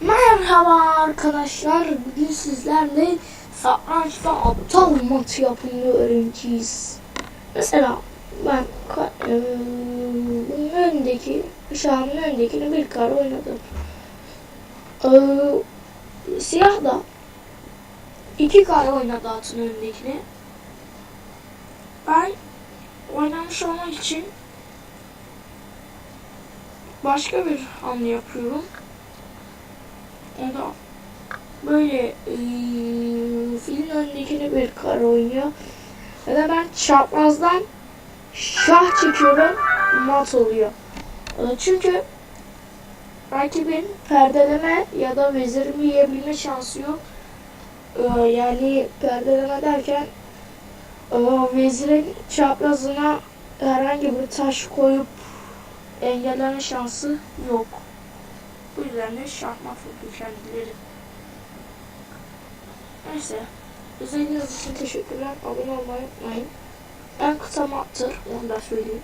Merhaba arkadaşlar. Bugün sizlerle satrançta aptal mat yapımını öğreneceğiz. Mesela ben eee, bunun önündeki, şahımın bir kare oynadım. Eee, siyah da iki kare oynadı atın önündekini. Ben oynamış olmak için başka bir hamle yapıyorum. Da böyle eee filin önündekini bir kare oynuyor. Ya da ben çaprazdan şah çekiyorum mat oluyor. Ee, Çünkü rakibin perdeleme ya da vezirimi yiyebilme şansı yok. Ee, Yani perdeleme derken e, vezirin çaprazına herhangi bir taş koyup engelleme şansı yok. Bu yüzden de şahmat oldu kendileri. Neyse. İzlediğiniz için teşekkürler. Abone olmayı unutmayın. En kısa mattır. Onu da söyleyeyim.